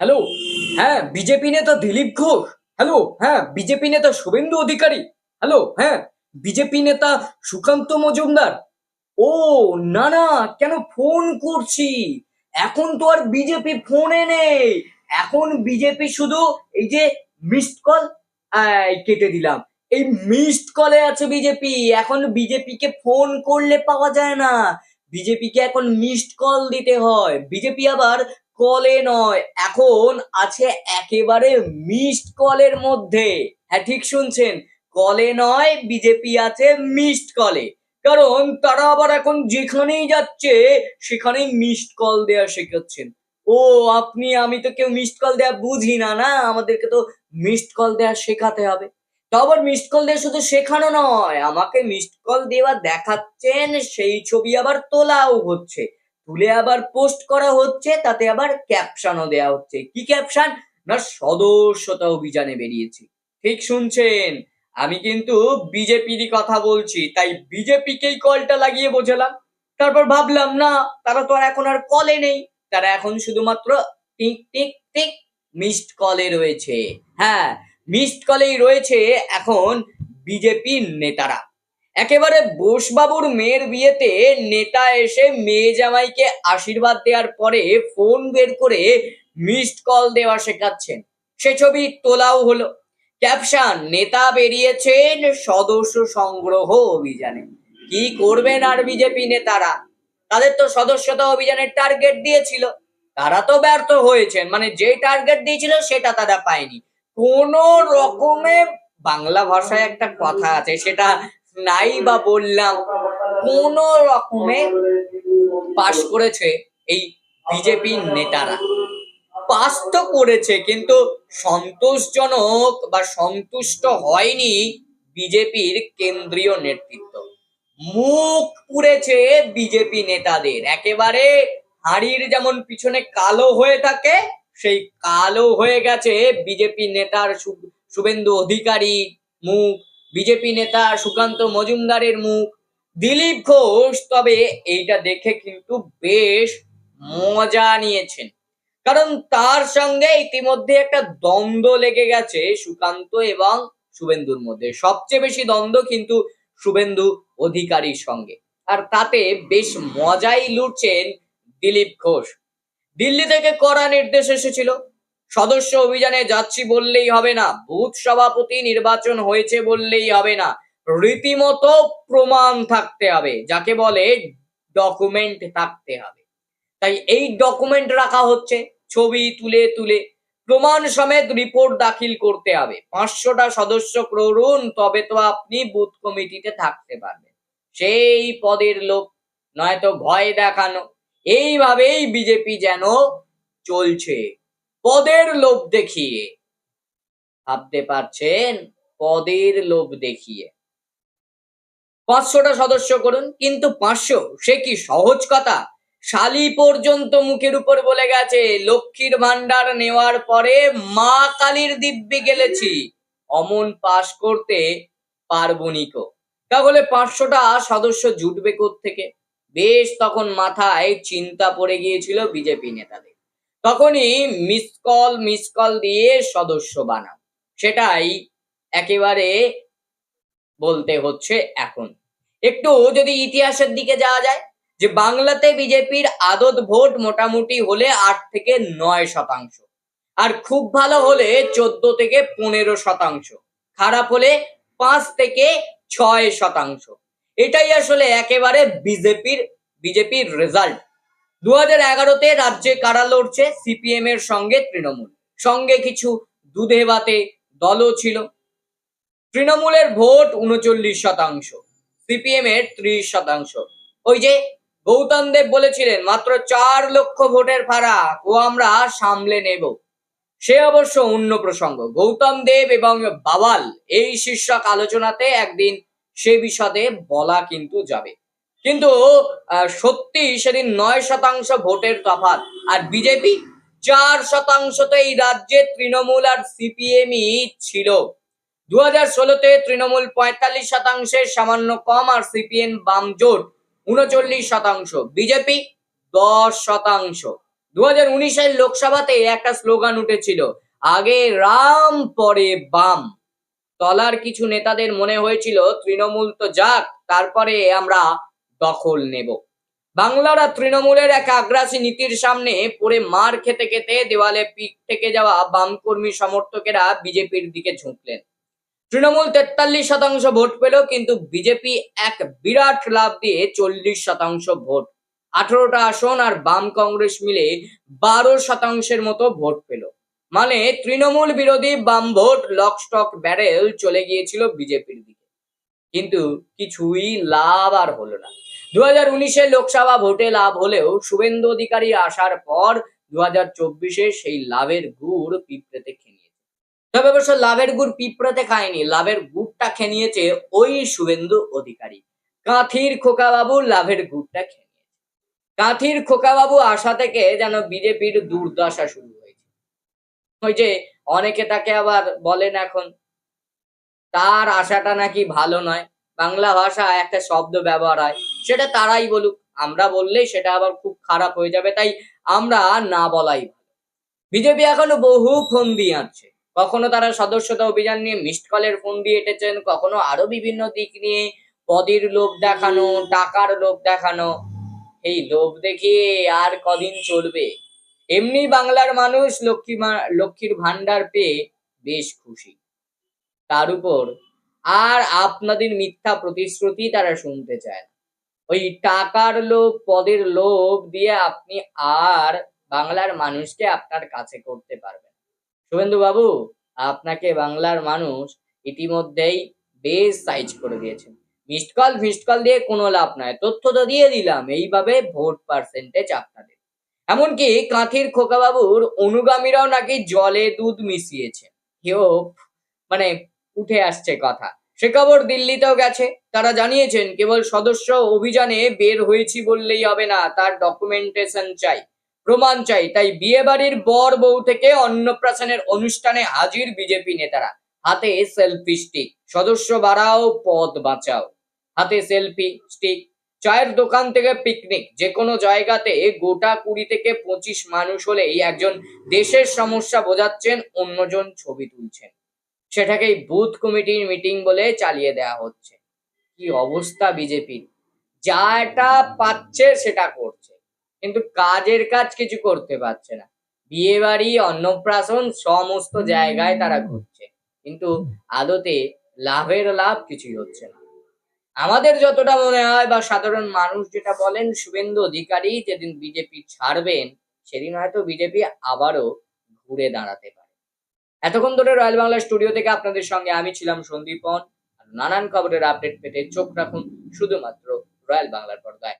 Hello? হ্যাঁ BJP নেতা Dilip Ghosh. Hello? হ্যাঁ বিজেপি নেতা শুভেন্দু অধিকারী। হ্যালো? হ্যাঁ বিজেপি নেতা সুকান্ত মজুমদার। ও, না না, কেন ফোন করছি? এখন তো আর বিজেপি ফোনে নেই। এখন বিজেপি শুধু এই যে মিসড কল কেটে দিলাম। এই মিসড কলে আছে বিজেপি। এখন বিজেপিকে ফোন করলে পাওয়া যায় না। বিজেপিকে এখন মিসড কল দিতে হয়। বিজেপি আবার কলে নয়, এখন আছে একেবারে মিসড কলের মধ্যে। হ্যাঁ ঠিক শুনছেন, কলে নয়, বিজেপি আছে মিসড কলে। কারণ তারা আবার এখন যেখানেই যাচ্ছে, সেখানেই মিসড কল দেওয়া শেখাচ্ছেন। ও, আপনি, আমি তো কেউ মিসড কল দেওয়া বুঝি না না? আমাদেরকে তো মিসড কল দেওয়া শেখাতে হবে। তো আবার মিসড কল দেওয়া শুধু শেখানো নয়, আমাকে মিসড কল দেওয়া দেখাচ্ছেন, সেই ছবি আবার তোলাও হচ্ছে। তুলে আবার পোস্ট করা হচ্ছে, তাতে আবার ক্যাপশনও দেওয়া হচ্ছে। কি ক্যাপশন না, সদস্যতা অভিযানে বেরিয়েছি। ঠিক শুনছেন? আমি কিন্তু বিজেপিরই কথা বলছি, তাই বিজেপিকেই কলটা লাগিয়ে বোঝালাম। তারপর ভাবলাম, না, তারা তো আর এখন আর কলে নেই। তারা এখন শুধুমাত্র টিক টিক টিক মিসড কলে রয়েছে। হ্যাঁ মিসড কলেই রয়েছে এখন বিজেপির নেতারা। একেবারে বোসবাবুর মেয়ের বিয়েতে নেতা এসে মেয়ে জামাইকে আশীর্বাদ দেওয়ার পরে ফোন বের করে মিসড কল দেওয়া শেখাচ্ছেন। সে ছবি তোলাও হলো। ক্যাপশন নেতা বেরিয়েছেন সদস্য সংগ্রহ অভিযানে। কি করবেন আর বিজেপি নেতারা? তাদের তো সদস্যতা অভিযানের টার্গেট দিয়েছিল। তারা তো ব্যর্থ হয়েছেন। মানে যে টার্গেট দিয়েছিল সেটা তারা পায়নি। কোন রকমে বাংলা ভাষায় একটা কথা আছে, সেটা নাই বা বললাম, কোন রকমে পাশ করেছে এই বিজেপির নেতারা। পাস তো করেছে, কিন্তু সন্তোষজনক বা সন্তুষ্ট হয়নি বিজেপির কেন্দ্রীয় নেতৃত্ব। মুখ পুড়েছে বিজেপি নেতাদের। একেবারে হাড়ির যেমন পিছনে কালো হয়ে থাকে, সেই কালো হয়ে গেছে বিজেপি নেতার শুভেন্দু অধিকারী মুখ বিজেপি নেতা সুকান্ত মজুমদারের মুখ। দিলীপ ঘোষ তবে এইটা দেখে কিন্তু বেশ মজা নিয়েছেন। কারণ তার সঙ্গে ইতিমধ্যে একটা দ্বন্দ্ব লেগে গেছে সুকান্ত এবং শুভেন্দুর মধ্যে। সবচেয়ে বেশি দ্বন্দ্ব কিন্তু শুভেন্দু অধিকারীর সঙ্গে। আর তাতে বেশ মজাই লুটছেন দিলীপ ঘোষ। দিল্লি থেকে কড়া নির্দেশ এসেছিল। সদস্য অভিযানে যাচ্ছি বললেই হবে না। বুথ সভাপতি নির্বাচন হয়েছে বললেই হবে না। রীতিমতো প্রমাণ থাকতে হবে, যাকে বলে ডকুমেন্ট থাকতে হবে। তাই এই ডকুমেন্ট রাখা হচ্ছে, ছবি তুলে তুলে। প্রমাণ সমেত রিপোর্ট দাখিল করতে হবে। পাঁচশোটা সদস্য করুন, তবে তো আপনি বুথ কমিটিতে থাকতে পারবেন। সেই পদের লোক, নয়তো ভয় দেখানো। এইভাবেই বিজেপি যেন চলছে। পদের লোভ দেখিয়ে। ভাবতে পারছেন? পদের লোভ দেখিয়ে। পাঁচশোটা সদস্য করুন, কিন্তু পাঁচশো, সে কি সহজ কথা? শালি পর্যন্ত মুখের উপর বলে গেছে, লক্ষ্মীর ভান্ডার নেওয়ার পরে মা কালীর দিব্যে গেলেছি। অমন পাশ করতে পারবনিকো তাহলে পাঁচশোটা সদস্য জুটবে থেকে বেশ, তখন মাথায় চিন্তা পড়ে গিয়েছিল বিজেপি নেতাদের। তখনই মিস কল মিস কল দিয়ে সদস্য বানাও। সেটাই একেবারে বলতে হচ্ছে এখন। একটু যদি ইতিহাসের দিকে যাওয়া যায়, যে বাংলাতে বিজেপির আদত ভোট মোটামুটি হলে আট থেকে নয় শতাংশ। আর খুব ভালো হলে চোদ্দ থেকে পনেরো শতাংশ। খারাপ হলে পাঁচ থেকে ছয় শতাংশ। এটাই আসলে একেবারে বিজেপির বিজেপির রেজাল্ট দু হাজার এগারোতে রাজ্যে কারা লড়ছে? সিপিএম এর সঙ্গে তৃণমূল। সঙ্গে কিছু দুধে ভাতে দলও ছিল। তৃণমূলের ভোট উনচল্লিশ শতাংশ, সিপিএম এর ত্রিশ শতাংশ। ওই যে গৌতম দেব বলেছিলেন, মাত্র চার লক্ষ ভোটের ফারাক, ও আমরা সামলে নেব। সে অবশ্য অন্য প্রসঙ্গ। গৌতম দেব এবং বাবাল এই শীর্ষক আলোচনাতে একদিন সে বিষয়ে বলা কিন্তু যাবে। কিন্তু সত্যি সেদিন নয় শতাংশ ভোটের তফাৎ। আর বিজেপি চার শতাংশতে এই রাজ্যে তৃণমূল আর সিপিএমই ছিল। দু হাজার ষোলোতে তৃণমূল পঁয়তাল্লিশ শতাংশের সামান্য কম, আর সিপিএম বাম জোট উনচল্লিশ শতাংশ। বিজেপি দশ শতাংশ। দু হাজার উনিশের লোকসভাতে একটা স্লোগান উঠেছিল, আগে রাম, পরে বাম। তলার কিছু নেতাদের মনে হয়েছিল, তৃণমূল তো যাক, তারপরে আমরা দখল নেব। বাংলার তৃণমূলের এক আগ্রাসী নীতির সামনে পড়ে মার খেতে খেতে দেওয়ালে পিঠ থেকে যাওয়া বামকর্মী সমর্থকেরা বিজেপির দিকে ঝুঁকলেন। তৃণমূল তেতাল্লিশ শতাংশ ভোট পেল, কিন্তু বিজেপি এক বিরাট লাভ দিয়ে চল্লিশ শতাংশ ভোট। আঠারোটা আসন আর বাম কংগ্রেস মিলে বারো শতাংশের মতো ভোট পেল। মানে তৃণমূল বিরোধী বাম ভোট, লক, স্টক, ব্যারেল চলে গিয়েছিল বিজেপির দিকে। কিন্তু কিছুই লাভ আর হলো না। দু উনিশের লোকসভা ভোটে লাভ হলেও শুভেন্দু অধিকারী আসার পর দু হাজার চব্বিশে সেই লাভের গুড় পিঁপড়েতে খেনিয়েছে। তবে অবশ্য লাভের গুড় পিঁপড়েতে খায়নি, লাভের গুড়টা খেনিয়েছে ওই শুভেন্দু অধিকারী। কাঁথির খোকাবাবু লাভের গুড়টা খেয়ে নিয়েছে কাঁথির খোকাবাবু আসা থেকে যেন বিজেপির দুর্দশা শুরু হয়েছে। ওই যে অনেকে তাকে আবার বলেন এখন, তার আশাটা নাকি ভালো নয়। বাংলা ভাষা একটা শব্দ ব্যবহার হয়, সেটা তারাই বলুক। আমরা বললেই সেটা আবার খুব খারাপ হয়ে যাবে, তাই আমরা না বলাই বিজেপি এখনও বহু ফোন দিয়ে আনছে। কখনো তারা সদস্যতা অভিযান নিয়ে মিসড কলের ফোন দিয়ে এঁটেছেন, কখনো আরও বিভিন্ন দিক নিয়ে পদের লোভ দেখানো, টাকার লোভ দেখানো। এই লোভ দেখিয়ে আর কদিন চলবে? এমনি বাংলার মানুষ লক্ষ্মী লক্ষ্মীর ভান্ডার পেয়ে বেশ খুশি। তার উপর আর আপনাদের মিথ্যা প্রতিশ্রুতি তারা শুনতে চায় না। ওই টাকার লোভ, পদের লোভ দিয়ে আপনি আর বাংলার মানুষকে আপনার কাছে করতে পারবেন শুভেন্দু বাবু আপনাকে বাংলার মানুষ ইতিমধ্যেই বেশ সাইজ করে দিয়েছেন মিসড কল ফিসড কল দিয়ে কোনো লাভ নাই তথ্য তো দিয়ে দিলাম, এইভাবে ভোট পার্সেন্টেজ আপনাদের। এমনকি কাঁথির খোকাবাবুর অনুগামীরাও নাকি জলে দুধ মিশিয়েছে। কেউ মানে উঠে আসছে কথা। সে খবর দিল্লিতেও গেছে। তারা জানিয়েছেন, কেবল সদস্য অভিযানে বের হয়েছি বললেই হবে না, তার ডকুমেন্টেশন চাই, প্রমাণ চাই। তাই বিয়ে বাড়ির বর বউ থেকে অন্নপ্রাশনের অনুষ্ঠানে হাজির বিজেপি নেতারা। হাতে সেলফি স্টিক সদস্য বাড়াও পদ বাঁচাও। হাতে সেলফি স্টিক চায়ের দোকান থেকে পিকনিক যে কোনো জায়গাতে গোটা কুড়ি থেকে পঁচিশ মানুষ হলেই একজন দেশের সমস্যা বোঝাচ্ছেন, অন্যজন ছবি তুলছেন। সেটাকেই বুথ কমিটির মিটিং বলে চালিয়ে দেওয়া হচ্ছে। কি অবস্থা বিজেপির যা এটা পাচ্ছে সেটা করছে। কিন্তু কাজের কাজ কিছু করতে পারছে না। বিয়ে বাড়ি, অন্নপ্রাশন সমস্ত জায়গায় তারা ঘুরছে। কিন্তু আদতে লাভের লাভ কিছুই হচ্ছে না। আমাদের যতটা মনে হয় বা সাধারণ মানুষ যেটা বলেন, শুভেন্দু অধিকারী যেদিন বিজেপি ছাড়বেন, সেদিন হয়তো বিজেপি আবারও ঘুরে দাঁড়াতে পারে এতক্ষণ ধরে রয়্যাল বাংলা স্টুডিও থেকে আপনাদের সঙ্গে আমি ছিলাম সন্দীপন। আর নানান খবরের আপডেট পেতে চোখ রাখুন শুধুমাত্র রয়্যাল বাংলার পর্দায়।